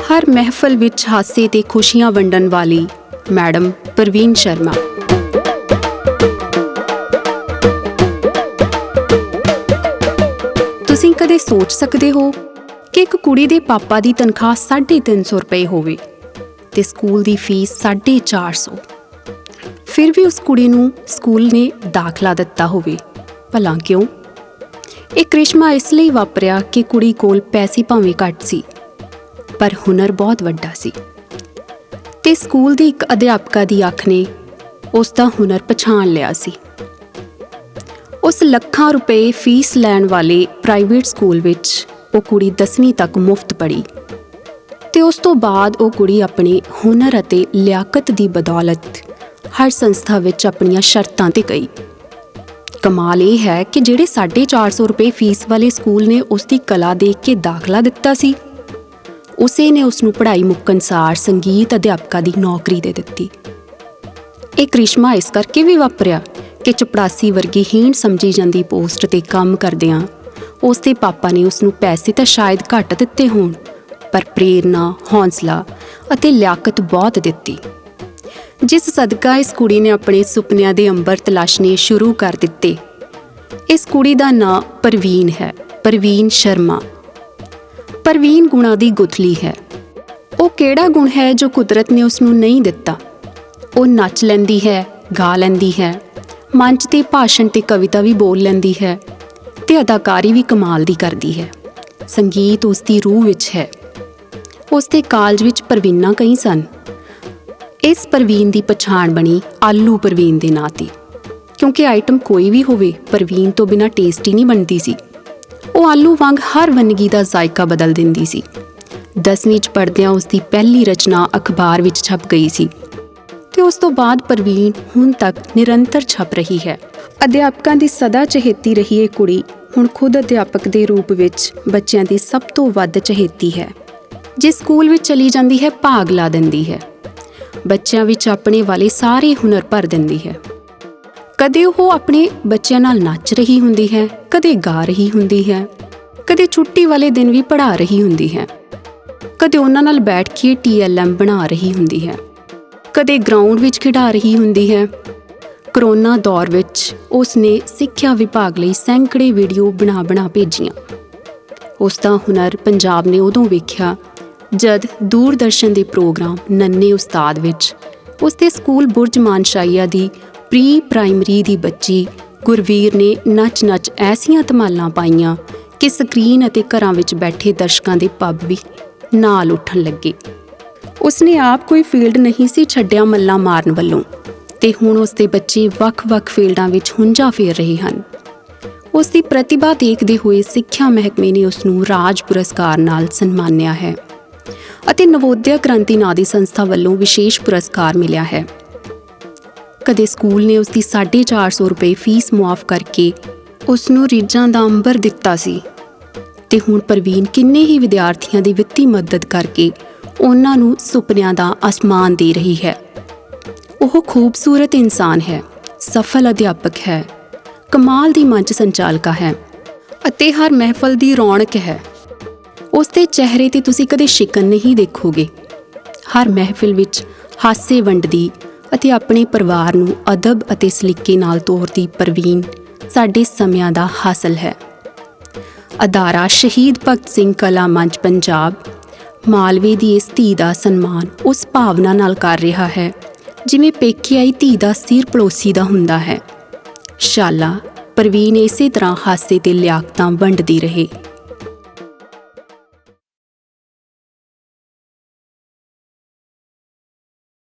ਹਰ ਮਹਿਫਲ ਵਿੱਚ ਹਾਸੇ ਤੇ ਖੁਸ਼ੀਆਂ ਵੰਡਣ ਵਾਲੀ ਮੈਡਮ ਪ੍ਰਵੀਨ ਸ਼ਰਮਾ। ਤੁਸੀਂ ਕਦੇ ਸੋਚ ਸਕਦੇ ਹੋ ਕਿ ਇੱਕ ਕੁੜੀ ਦੇ ਪਾਪਾ ਦੀ ਤਨਖਾਹ 350 ਰੁਪਏ ਹੋਵੇ ਤੇ ਸਕੂਲ ਦੀ ਫੀਸ 450 ਫਿਰ ਵੀ ਉਸ ਕੁੜੀ ਨੂੰ ਸਕੂਲ ਨੇ ਦਾਖਲਾ ਦਿੱਤਾ ਹੋਵੇ। ਭਲਾ ਕਿਉਂ? ਇਹ ਕ੍ਰਿਸ਼ਮਾ ਇਸ ਲਈ ਵਾਪਰਿਆ ਕਿ ਕੁੜੀ ਕੋਲ ਪੈਸੇ ਭਾਵੇਂ ਘੱਟ ਸੀ। ਪਰ ਹੁਨਰ ਬਹੁਤ ਵੱਡਾ ਸੀ। ਤੇ ਸਕੂਲ ਦੀ ਇੱਕ ਅਧਿਆਪਕਾ ਦੀ ਅੱਖ ਨੇ ਉਸ ਦਾ ਹੁਨਰ ਪਛਾਣ ਲਿਆ ਸੀ। ਉਸ ਲੱਖਾਂ ਰੁਪਏ ਫੀਸ ਲੈਣ ਵਾਲੇ ਪ੍ਰਾਈਵੇਟ ਸਕੂਲ ਵਿੱਚ ਉਹ ਕੁੜੀ 10ਵੀਂ ਤੱਕ ਮੁਫਤ ਪੜ੍ਹੀ ਤੇ ਉਸ ਤੋਂ ਬਾਅਦ ਉਹ ਕੁੜੀ ਆਪਣੇ ਹੁਨਰ ਅਤੇ ਲਿਆਕਤ ਦੀ ਬਦੌਲਤ ਹਰ ਸੰਸਥਾ ਵਿੱਚ ਆਪਣੀਆਂ ਸ਼ਰਤਾਂ ਤੇ ਗਈ। ਕਮਾਲ ਇਹ ਹੈ ਕਿ ਜਿਹੜੇ 450 ਰੁਪਏ ਫੀਸ ਵਾਲੇ ਸਕੂਲ ਨੇ ਉਸ ਦੀ ਕਲਾ ਦੇਖ ਕੇ ਦਾਖਲਾ ਦਿੱਤਾ ਸੀ ਉਸੇ ਨੇ ਉਸ ਨੂੰ ਪੜ੍ਹਾਈ ਮੁੱਕਣਸਾਰ ਸੰਗੀਤ ਅਧਿਆਪਕਾ ਦੀ ਨੌਕਰੀ ਦੇ ਦਿੱਤੀ। ਇਹ ਕ੍ਰਿਸ਼ਮਾ ਇਸ ਕਰਕੇ ਵੀ ਵਾਪਰਿਆ ਕਿ ਚਪੜਾਸੀ ਵਰਗੀ ਹੀਣ ਸਮਝੀ ਜਾਂਦੀ ਪੋਸਟ ਤੇ ਕੰਮ ਕਰਦਿਆਂ ਉਸ ਦੇ ਪਾਪਾ ਨੇ ਉਸ ਨੂੰ ਪੈਸੇ ਤਾਂ ਸ਼ਾਇਦ ਘੱਟ ਦਿੱਤੇ ਹੋਣ, ਪਰ ਪ੍ਰੇਰਨਾ ਹੌਸਲਾ ਅਤੇ ਲਿਆਕਤ ਬਹੁਤ ਦਿੱਤੀ। ਜਿਸ ਸਦਕਾ ਇਸ ਕੁੜੀ ਨੇ ਆਪਣੇ ਸੁਪਨਿਆਂ ਦੇ ਅੰਬਰ ਤਲਾਸ਼ਣੇ ਸ਼ੁਰੂ ਕਰ ਦਿੱਤੇ। ਇਸ ਕੁੜੀ ਦਾ ਨਾਂ ਪ੍ਰਵੀਨ ਹੈ, ਪ੍ਰਵੀਨ ਸ਼ਰਮਾ। ਪ੍ਰਵੀਨ ਗੁਣਾ ਦੀ ਗੁਥਲੀ ਹੈ। ਉਹ ਕਿਹੜਾ ਗੁਣ ਹੈ ਜੋ ਕੁਦਰਤ ਨੇ ਉਸ ਨੂੰ ਨਹੀਂ ਦਿੱਤਾ? ਉਹ ਨੱਚ ਲੈਂਦੀ ਹੈ, ਗਾ ਲੈਂਦੀ ਹੈ, ਮੰਚ ਤੇ ਭਾਸ਼ਣ ਤੇ ਕਵਿਤਾ ਵੀ ਬੋਲ ਲੈਂਦੀ ਹੈ ਤੇ ਅਦਾਕਾਰੀ ਵੀ ਕਮਾਲ ਦੀ ਕਰਦੀ ਹੈ। ਸੰਗੀਤ ਉਸ ਦੀ ਰੂਹ ਵਿੱਚ ਹੈ। ਉਸ ਦੇ ਕਾਲਜ ਵਿੱਚ ਪ੍ਰਵੀਨਾਂ ਕਈ ਸਨ। ਇਸ ਪ੍ਰਵੀਨ ਦੀ ਪਛਾਣ ਬਣੀ ਆਲੂ ਪ੍ਰਵੀਨ ਦੇ ਨਾਂ ਤੇ। ਕਿਉਂਕਿ ਆਈਟਮ ਕੋਈ ਵੀ ਹੋਵੇ, ਪਰਵੀਨ ਤੋਂ ਬਿਨਾ ਟੇਸਟੀ ਨਹੀਂ ਬਣਦੀ ਸੀ। ਉਹ ਆਲੂ ਵਾਂਗ ਹਰ ਵੰਨਗੀ ਦਾ ਜ਼ਾਇਕਾ ਬਦਲ ਦਿੰਦੀ ਸੀ। 10ਵੀਂ ਚ ਪੜ੍ਹਦਿਆਂ ਉਸ ਦੀ ਪਹਿਲੀ ਰਚਨਾ ਅਖਬਾਰ ਵਿੱਚ ਛਪ ਗਈ ਸੀ। ਤੇ ਉਸ ਤੋਂ ਬਾਅਦ ਪ੍ਰਵੀਨ ਹੁਣ ਤੱਕ ਨਿਰੰਤਰ ਛਪ ਰਹੀ ਹੈ। ਅਧਿਆਪਕਾਂ ਦੀ ਸਦਾ ਚਹੇਤੀ ਰਹੀ ਇਹ ਕੁੜੀ ਹੁਣ ਖੁਦ ਅਧਿਆਪਕ ਦੇ ਰੂਪ ਵਿੱਚ ਬੱਚਿਆਂ ਦੀ ਸਭ ਤੋਂ ਵੱਧ ਚਹੇਤੀ ਹੈ। ਜੇ ਸਕੂਲ ਵਿੱਚ ਚਲੀ ਜਾਂਦੀ ਹੈ, ਭਾਗ ਲਾ ਦਿੰਦੀ ਹੈ। ਬੱਚਿਆਂ ਵਿੱਚ ਆਪਣੇ ਵਾਲੇ ਸਾਰੇ ਹੁਨਰ ਭਰ ਦਿੰਦੀ ਹੈ। ਕਦੇ ਉਹ ਆਪਣੇ ਬੱਚਿਆਂ ਨਾਲ ਨੱਚ ਰਹੀ ਹੁੰਦੀ ਹੈ, ਕਦੇ ਗਾ ਰਹੀ ਹੁੰਦੀ ਹੈ, ਕਦੇ ਛੁੱਟੀ ਵਾਲੇ ਦਿਨ ਵੀ ਪੜ੍ਹਾ ਰਹੀ ਹੁੰਦੀ ਹੈ, ਕਦੇ ਉਹਨਾਂ ਨਾਲ ਬੈਠ ਕੇ ਟੀਐਲਐਮ ਬਣਾ ਰਹੀ ਹੁੰਦੀ ਹੈ, ਕਦੇ ਗਰਾਊਂਡ ਵਿੱਚ ਖਿਡਾ ਰਹੀ ਹੁੰਦੀ ਹੈ। ਕਰੋਨਾ ਦੌਰ ਵਿੱਚ ਉਸ ਨੇ ਸਿੱਖਿਆ ਵਿਭਾਗ ਲਈ ਸੈਂਕੜੇ ਵੀਡੀਓ ਬਣਾ-ਬਣਾ ਭੇਜੀਆਂ। ਉਸ ਦਾ ਹੁਨਰ ਪੰਜਾਬ ਨੇ ਉਦੋਂ ਵੇਖਿਆ ਜਦ ਦੂਰਦਰਸ਼ਨ ਦੇ ਪ੍ਰੋਗਰਾਮ ਨੰਨੇ ਉਸਤਾਦ ਵਿੱਚ ਉਸ ਦੇ ਸਕੂਲ ਬੁਰਜ ਮਾਨਸ਼ਾਈਆ ਦੀ ਪ੍ਰੀ ਪ੍ਰਾਇਮਰੀ ਦੀ ਬੱਚੀ ਗੁਰਵੀਰ ਨੇ ਨੱਚ-ਨੱਚ ਐਸੀਆਂ ਧਮਾਲਾਂ ਪਾਈਆਂ ਕਿ ਸਕਰੀਨ ਅਤੇ ਘਰਾਂ ਵਿੱਚ ਬੈਠੇ ਦਰਸ਼ਕਾਂ ਦੇ ਪੱਬ ਵੀ ਨਾਲ ਉੱਠਣ ਲੱਗੇ। ਉਸਨੇ ਆਪ ਕੋਈ ਫੀਲਡ ਨਹੀਂ ਸੀ ਛੱਡਿਆ ਮੱਲਾ ਮਾਰਨ ਵੱਲੋਂ ਤੇ ਹੁਣ ਉਸਦੇ ਬੱਚੇ ਵੱਖ-ਵੱਖ ਫੀਲਡਾਂ ਵਿੱਚ ਹੁੰਜਾ ਫੇਰ ਰਹੇ ਹਨ। ਉਸ ਦੀ ਪ੍ਰਤਿਭਾ ਦੇਖਦੇ ਹੋਏ ਸਿੱਖਿਆ ਮਹਿਕਮੇ ਨੇ ਉਸ ਨੂੰ ਰਾਜ ਪੁਰਸਕਾਰ ਨਾਲ ਸਨਮਾਨਿਆ ਹੈ ਅਤੇ ਨਵੋਦਿਆ ਕ੍ਰਾਂਤੀ ਨਾਂ ਦੀ ਸੰਸਥਾ ਵੱਲੋਂ ਵਿਸ਼ੇਸ਼ ਪੁਰਸਕਾਰ ਮਿਲਿਆ ਹੈ। ਕਦੇ ਸਕੂਲ ਨੇ ਉਸ ਦੀ 450 ਰੁਪਏ ਫੀਸ ਮੁਆਫ ਕਰਕੇ ਉਸ ਨੂੰ ਰੀਝਾਂ ਦਾ ਅੰਬਰ ਦਿੱਤਾ ਸੀ। ਤੇ ਹੁਣ ਪ੍ਰਵੀਨ ਕਿੰਨੇ ਹੀ ਵਿਦਿਆਰਥੀਆਂ ਦੀ ਵਿੱਤੀ ਮਦਦ ਕਰਕੇ ਉਹਨਾਂ ਨੂੰ ਸੁਪਨਿਆਂ ਦਾ ਅਸਮਾਨ ਦੇ ਰਹੀ ਹੈ। ਉਹ ਖੂਬਸੂਰਤ ਇਨਸਾਨ ਹੈ, ਸਫਲ ਅਧਿਆਪਕ ਹੈ, ਕਮਾਲ ਦੀ ਮੰਚ ਸੰਚਾਲਕਾ ਹੈ ਅਤੇ ਹਰ ਮਹਿਫਲ ਦੀ ਰੌਣਕ ਹੈ। ਉਸ ਦੇ ਚਿਹਰੇ ਤੇ ਤੁਸੀਂ ਕਦੇ ਸ਼ਿਕਨ ਨਹੀਂ ਦੇਖੋਗੇ। ਹਰ ਮਹਿਫਿਲ ਵਿੱਚ ਹਾਸੇ ਵੰਡਦੀ ਅਤੇ ਆਪਣੇ ਪਰਿਵਾਰ ਨੂੰ ਅਦਬ ਅਤੇ ਸਲੀਕੇ ਨਾਲ ਤੋਰਦੀ ਪ੍ਰਵੀਨ ਸਾਡੇ ਸਮਿਆਂ ਦਾ ਹਾਸਲ ਹੈ। ਅਦਾਰਾ ਸ਼ਹੀਦ ਭਗਤ ਸਿੰਘ ਕਲਾ ਮੰਚ ਪੰਜਾਬ, ਮਾਲਵੇ ਦੀ ਇਸ ਧੀ ਦਾ ਸਨਮਾਨ ਉਸ ਭਾਵਨਾ ਨਾਲ ਕਰ ਰਿਹਾ ਹੈ, ਜਿਵੇਂ ਪੇਕੇ ਆਈ ਧੀ ਦਾ ਸਿਰ ਪੜੋਸੀ ਦਾ ਹੁੰਦਾ ਹੈ। ਸ਼ਾਲਾ ਪ੍ਰਵੀਨ ਇਸੇ ਤਰ੍ਹਾਂ ਹਾਸੇ ਤੇ ਲਿਆਕਤਾਂ ਵੰਡਦੀ ਰਹੇ।